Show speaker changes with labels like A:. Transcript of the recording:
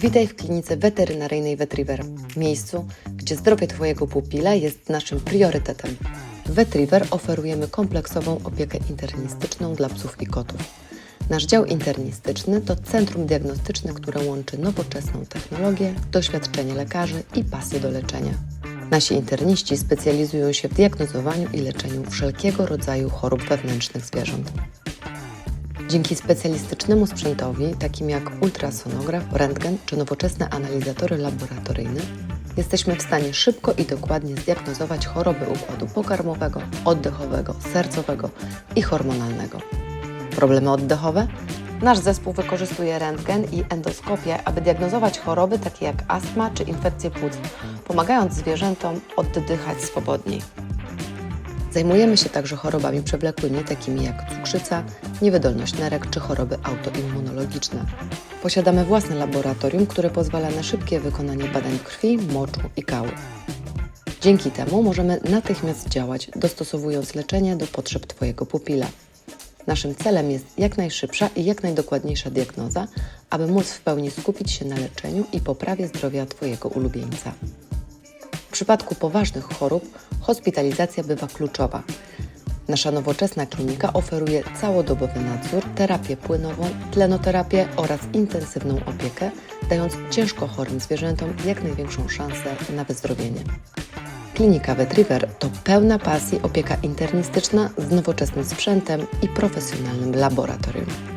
A: Witaj w klinice weterynaryjnej Vetriver, miejscu, gdzie zdrowie Twojego pupila jest naszym priorytetem. W Vetriver oferujemy kompleksową opiekę internistyczną dla psów i kotów. Nasz dział internistyczny to centrum diagnostyczne, które łączy nowoczesną technologię, doświadczenie lekarzy i pasję do leczenia. Nasi interniści specjalizują się w diagnozowaniu i leczeniu wszelkiego rodzaju chorób wewnętrznych zwierząt. Dzięki specjalistycznemu sprzętowi, takim jak ultrasonograf, rentgen czy nowoczesne analizatory laboratoryjne, jesteśmy w stanie szybko i dokładnie zdiagnozować choroby układu pokarmowego, oddechowego, sercowego i hormonalnego. Problemy oddechowe? Nasz zespół wykorzystuje rentgen i endoskopię, aby diagnozować choroby takie jak astma czy infekcje płuc, pomagając zwierzętom oddychać swobodniej. Zajmujemy się także chorobami przewlekłymi, takimi jak cukrzyca, niewydolność nerek czy choroby autoimmunologiczne. Posiadamy własne laboratorium, które pozwala na szybkie wykonanie badań krwi, moczu i kału. Dzięki temu możemy natychmiast działać, dostosowując leczenie do potrzeb Twojego pupila. Naszym celem jest jak najszybsza i jak najdokładniejsza diagnoza, aby móc w pełni skupić się na leczeniu i poprawie zdrowia Twojego ulubieńca. W przypadku poważnych chorób hospitalizacja bywa kluczowa. Nasza nowoczesna klinika oferuje całodobowy nadzór, terapię płynową, tlenoterapię oraz intensywną opiekę, dając ciężko chorym zwierzętom jak największą szansę na wyzdrowienie. Klinika Vetriver to pełna pasji opieka internistyczna z nowoczesnym sprzętem i profesjonalnym laboratorium.